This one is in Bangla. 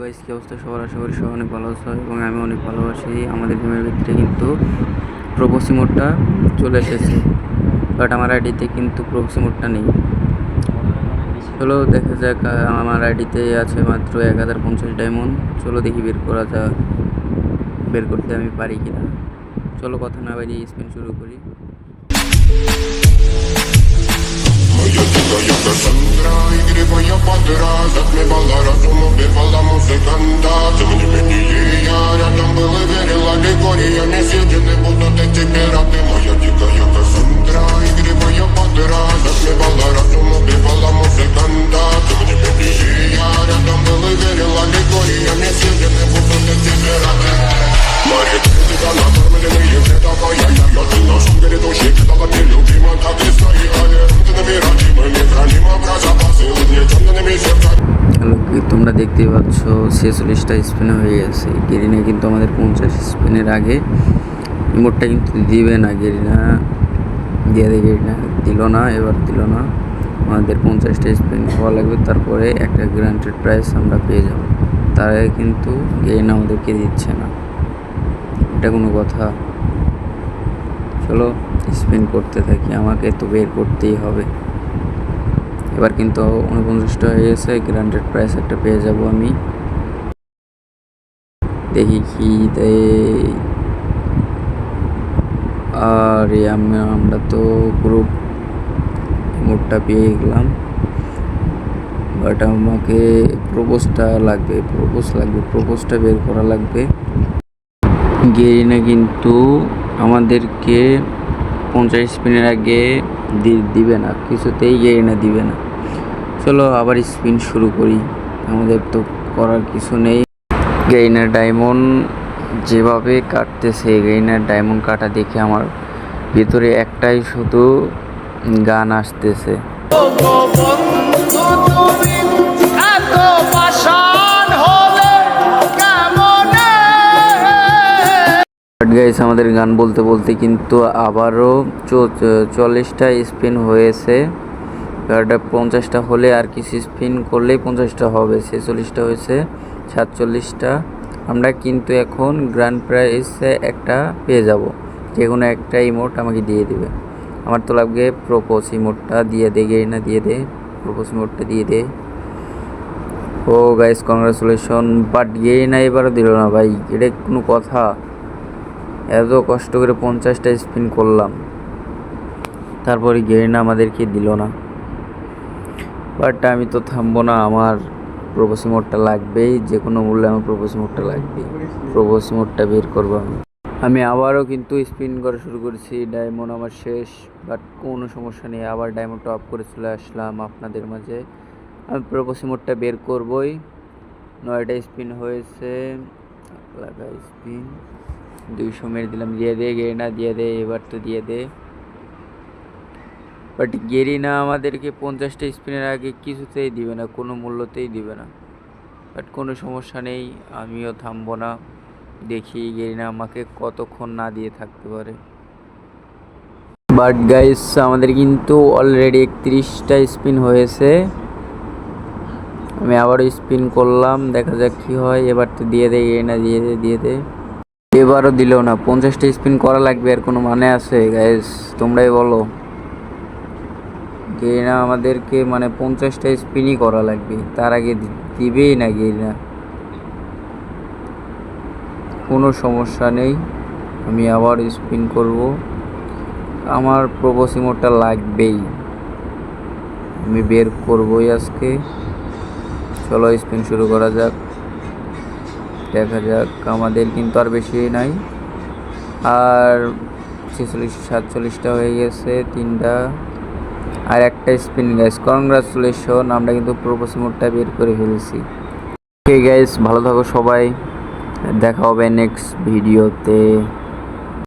গাইস কী অবস্থা? সবার আশা করি সবাই অনেক ভালো আছো এবং আমি অনেক ভালোবাসি আমাদের গেমের ভিতরে কিন্তু প্রোবসি মোডটা চলে এসেছে। বাট আমার আইডিতে কিন্তু প্রোবসি মোডটা নেই। চলো দেখা যাক আমার আইডিতে আছে মাত্র এক হাজার পঞ্চাশ ডায়মন্ড চলো দেখি বের করা যা, বের করতে আমি পারি কিনা। চলো কথা না বাড়িয়ে স্পিন শুরু করি। Игривая подра Затмевала разум, убивала музыканта Тем не менее я рядом был и верила Григория Не съедены будут эти пираты দেখতেই পাচ্ছ, ছেচল্লিশটা স্পিন হয়ে গেছে। গেরিনা কিন্তু আমাদের পঞ্চাশ স্পিনের আগে। ইমোটটা কিন্তু দিবে না গেরিনা। দিয়ে দেয় গেরিনা। দিল না, এবার দিল না। আমাদের পঞ্চাশটা স্পিন হওয়া লাগবে। তারপরে একটা গ্রান্টেড প্রাইস আমরা পেয়ে যাব। তার আগে কিন্তু গেরিনা আমাদেরকে দিচ্ছে না। এটা কোনো কথা। চলো স্পিন করতে থাকি। আমাকে তো বের করতেই হবে। এবার কিন্তু উনপঞ্চাশটা হয়ে গেছে। গ্রান্টেড প্রাইস একটা পেয়ে যাব আমি। দেখি কি আর আমরা তো গ্রুপ মোডটা পেয়ে গেলাম। বাট আমাকে প্রপোজটা লাগবে, প্রপোজ লাগবে, প্রপোজটা বের করা লাগবে। গেরিনা কিন্তু আমাদেরকে পঞ্চাশ স্পিনের আগে দিবে না, কিছুতেই গেরিনা দিবে না। চলো আবার স্পিন শুরু করি। আমাদের তো করার কিছু নেই। গেইনার ডায়মন্ড যেভাবে কাটতেছে গেইনার ডায়মন্ড কাটা দেখে আমার ভিতরে একটাই শুধু গান আসতেছে। গাইস আমাদের গান বলতে বলতে কিন্তু আবারও চল্লিশটা স্পিন হয়েছে। গাড়িটা পঞ্চাশটা হলে আর কিছু স্পিন করলেই পঞ্চাশটা হবে, ছেচল্লিশটা হয়েছে, সাতচল্লিশটা। আমরা কিন্তু এখন গ্র্যান্ড প্রাইসে একটা পেয়ে যাব, যে কোনো একটা ইমোট আমাকে দিয়ে দিবে। আমার তো লাগবে প্রোপোজ ইমোটটা দিয়ে দে, গেই না, দিয়ে দে প্রোপোজ ইমোটটা দিয়ে দে। ও গাইস কংগ্রাচুলেশন বাট গেই না, এবারও দিল না ভাই, এটা কোনো কথা। এত কষ্ট করে পঞ্চাশটা স্পিন করলাম। তারপরে গেরিনা আমাদেরকে দিল না। বাট আমি তো থামবো না, আমার প্রোপোসি মোডটা লাগবেই যে কোনো মূল্যে আমার প্রোপোসি মোডটা লাগবেই। প্রোপোসি মোডটা বের করব আমি। আমি আবারও কিন্তু স্পিন করা শুরু করেছি, ডায়মন্ড আমার শেষ, বাট কোনো সমস্যা নেই, আবার ডায়মন্ডটা অফ করে চলে আসলাম আপনাদের মাঝে। আমি প্রোপোসি মোডটা বের করবই। নয়টা স্পিন হয়েছে লাগা স্পিন। দুইশো মেরে দিলাম, দিয়ে দে, গেরিনা, দিয়ে দে, এবার তো দিয়ে দে। বাট গেরিনা আমাদেরকে পঞ্চাশটা স্পিনের আগে কিছুতেই দিবে না, কোনো মূল্যতেই দিবে না। বাট কোনো সমস্যা নেই, আমিও থামবো না। দেখি গেরিনা আমাকে কতক্ষণ না দিয়ে থাকতে পারে। বাট গাইস আমাদের কিন্তু অলরেডি একত্রিশটা স্পিন হয়েছে। আমি আবারও স্পিন করলাম, দেখা যাক কি হয়। এবার তো দিয়ে দে গেরিনা দিয়ে দে দিয়ে দে। এবারও দিল না, পঞ্চাশটা স্পিন করা লাগবে, আর কোনো মানে আছে গাইস তোমরাই বলো। গেরিনা আমাদেরকে মানে পঞ্চাশটা স্পিনই করা লাগবে। তার আগে দিবেই না গেরিনা কোনো সমস্যা নেই। আমি আবার স্পিন করব। আমার প্রবোসি মোডটা লাগবেই। আমি বের করবই আজকে। চলো স্পিন শুরু করা যাক। দেখা যাক, আমাদের কিন্তু আর বেশি নাই। আর ছেচল্লিশ, সাতচল্লিশটা হয়ে গেছে তিনটা। আর একটা স্পিন গ্যাস কংগ্রাচুলেশন আমরা কিন্তু প্রোপোসি মোডটা বের করে ফেলেছি। ওকে গ্যাস ভালো থাকো সবাই। দেখা হবে নেক্সট ভিডিওতে